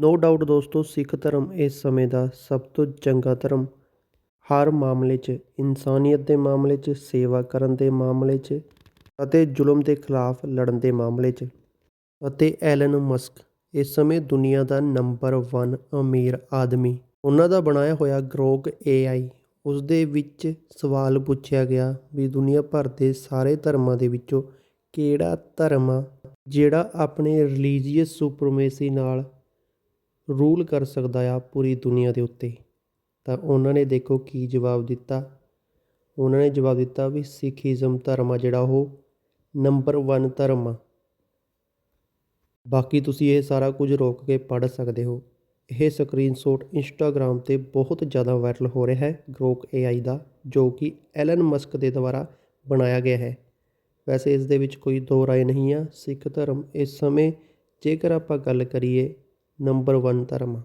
No doubt ਦੋਸਤੋ, ਸਿੱਖ ਧਰਮ ਇਸ ਸਮੇਂ ਦਾ ਸਭ ਤੋਂ ਚੰਗਾ ਧਰਮ। ਹਰ ਮਾਮਲੇ 'ਚ, ਇਨਸਾਨੀਅਤ ਦੇ ਮਾਮਲੇ 'ਚ, ਸੇਵਾ ਕਰਨ ਦੇ ਮਾਮਲੇ 'ਚ ਅਤੇ ਜ਼ੁਲਮ ਦੇ ਖਿਲਾਫ ਲੜਨ ਦੇ ਮਾਮਲੇ 'ਚ। ਅਤੇ ਐਲਨ ਮਸਕ ਇਸ ਸਮੇਂ ਦੁਨੀਆ ਦਾ ਨੰਬਰ 1 ਅਮੀਰ ਆਦਮੀ। ਉਹਨਾਂ ਦਾ ਬਣਾਇਆ ਹੋਇਆ ਗਰੋਕ AI ਉਸ ਦੇ ਵਿੱਚ ਸਵਾਲ ਪੁੱਛਿਆ ਗਿਆ ਵੀ ਦੁਨੀਆ ਭਰ ਦੇ ਸਾਰੇ ਧਰਮਾਂ ਦੇ ਵਿੱਚੋਂ ਕਿਹੜਾ ਧਰਮ ਆ ਜਿਹੜਾ ਆਪਣੇ ਰਿਲੀਜੀਅਸ ਸੁਪਰਮੇਸੀ ਨਾਲ ਰੂਲ ਕਰ ਸਕਦਾ ਆ ਪੂਰੀ ਦੁਨੀਆ ਦੇ ਉੱਤੇ। ਤਾਂ ਉਹਨਾਂ ਨੇ ਦੇਖੋ ਕੀ ਜਵਾਬ ਦਿੱਤਾ। ਉਹਨਾਂ ਨੇ ਜਵਾਬ ਦਿੱਤਾ ਵੀ ਸਿੱਖੀਜ਼ਮ ਧਰਮ ਆ ਜਿਹੜਾ ਉਹ, ਨੰਬਰ 1 ਧਰਮ ਆ। ਬਾਕੀ ਤੁਸੀਂ ਇਹ ਸਾਰਾ ਕੁਝ ਰੋਕ ਕੇ ਪੜ੍ਹ ਸਕਦੇ ਹੋ। ਇਹ ਸਕਰੀਨਸ਼ਾਟ ਇੰਸਟਾਗ੍ਰam ਤੇ ਬਹੁਤ ਜ਼ਿਆਦਾ ਵਾਇਰਲ ਹੋ ਰਿਹਾ ਹੈ ਗਰੋਕ AI ਦਾ, ਜੋ ਕਿ ਐਲਨ ਮਸਕ ਦੇ ਦੁਆਰਾ ਬਣਾਇਆ ਗਿਆ ਹੈ। ਵੈਸੇ ਇਸ ਦੇ ਵਿੱਚ ਕੋਈ ਦੋ ਰਾਏ ਨਹੀਂ ਆ। ਸਿੱਖ ਧਰਮ ਇਸ ਸਮੇਂ ਜੇਕਰ ਆਪਾਂ ਗੱਲ ਕਰੀਏ ਨੰਬਰ 1 ਧਰਮ